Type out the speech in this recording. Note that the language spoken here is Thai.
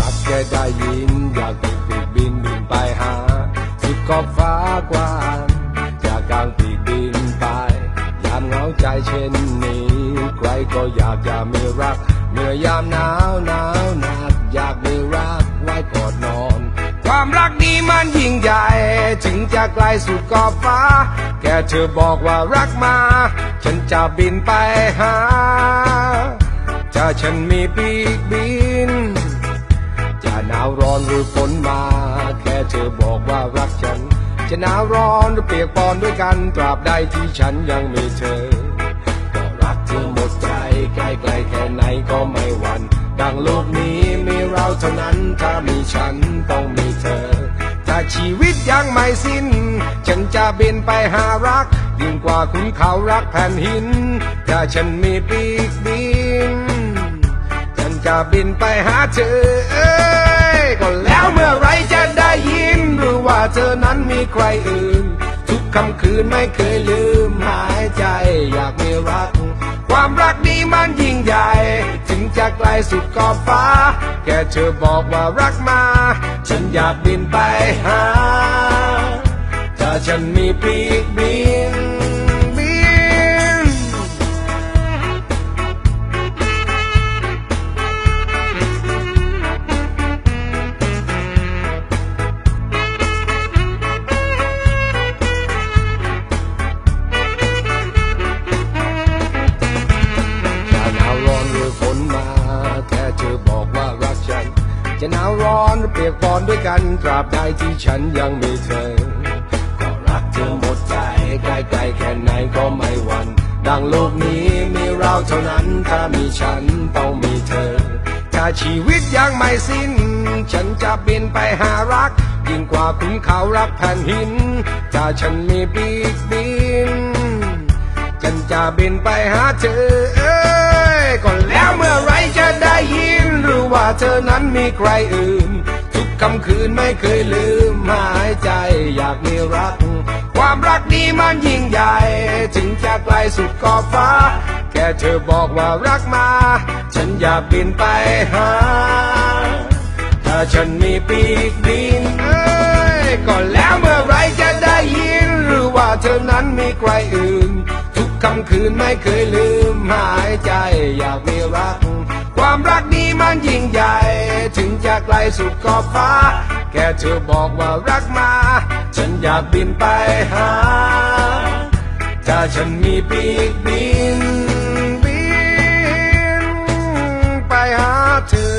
รักแกได้ยิน อยากติดปีกบินบินไปหา สุดขอบฟ้ากว้างจากกลางปีกบินไป ยามเหงาใจเช่นนี้ ใครก็อยากจะมีรัก เมื่อยามหนาวหนาวหนัก อยากมีรักไว้กอดนอน ความรักนี้มันยิ่งใหญ่ ถึงจะไกลสุดขอบฟ้า แกเธอบอกว่ารักมา ฉันจะบินไปหา จะฉันมีปีกบินาวร้อนหรือฝนมา แค่เธอบอกว่ารักฉัน จะหนาวร้อนหรือเปียกปอนด้วยกัน ตราบใดที่ฉันยังมีเธอ ก็รักเธอหมดใจใกล้ๆแค่ไหนก็ไม่หวั่นดังโลกนี้มีเราเท่านั้น ถ้ามีฉันต้องมีเธอ ถ้าชีวิตยังไม่สิ้น ฉันจะบินไปหารัก ยิ่งกว่าคุณเขารักแผ่นหิน ถ้าฉันมีปีกบิน ฉันจะบินไปหาเธอ ใครอื่น ทุกค่ำคืนไม่เคยลืมหายใจ อยากมีรัก ความรักนี้มันยิ่งใหญ่ ถึงจะไกลสุดขอบฟ้า แค่เธอบอกว่ารักมา ฉันอยากบินไปหา ถ้าฉันมีปีกบิน เธอบอกว่ารักฉัน จะหนาวร้อนเปียกปอนด้วยกันตราบใดที่ฉันยังมีเธอ ก็รักเธอหมดใจใกล้ๆแค่ไหนก็ไม่หวั่นดังโลกนี้มีเราเท่านั้น ถ้ามีฉันต้องมีเธอ ถ้าชีวิตยังไม่สิ้น ฉันจะบินไปหารัก ยิ่งกว่าคุณเขารักแผ่นหิน ถ้าฉันมีปีกบิน ฉันจะบินไปหาเธอ เอ้ยก็แล้วเมื่อ ว่าเธอนั้นมีใครอื่น ทุกค่ำคืนไม่เคยลืมหายใจอยากมีรัก ความรักนี้มันยิ่งใหญ่ ถึงจะไกลสุดขอบฟ้า แค่เธอบอกว่ารักมา ฉันอยากบินไปหา ถ้าฉันมีปีกบินเอ้ยก็แล้วเมื่อไรจะได้ยิน หรือว่าเธอนั้นมีใครอื่น ทุกค่ำคืนไม่เคยลืมหายใจอยากมีรัก ความรักนี้มันยิ่ง สุดขอบฟ้า แค่เธอบอกว่ารักมา ฉันอยากบินไปหา ถ้าฉันมีปีกบินบินไปหาเธอ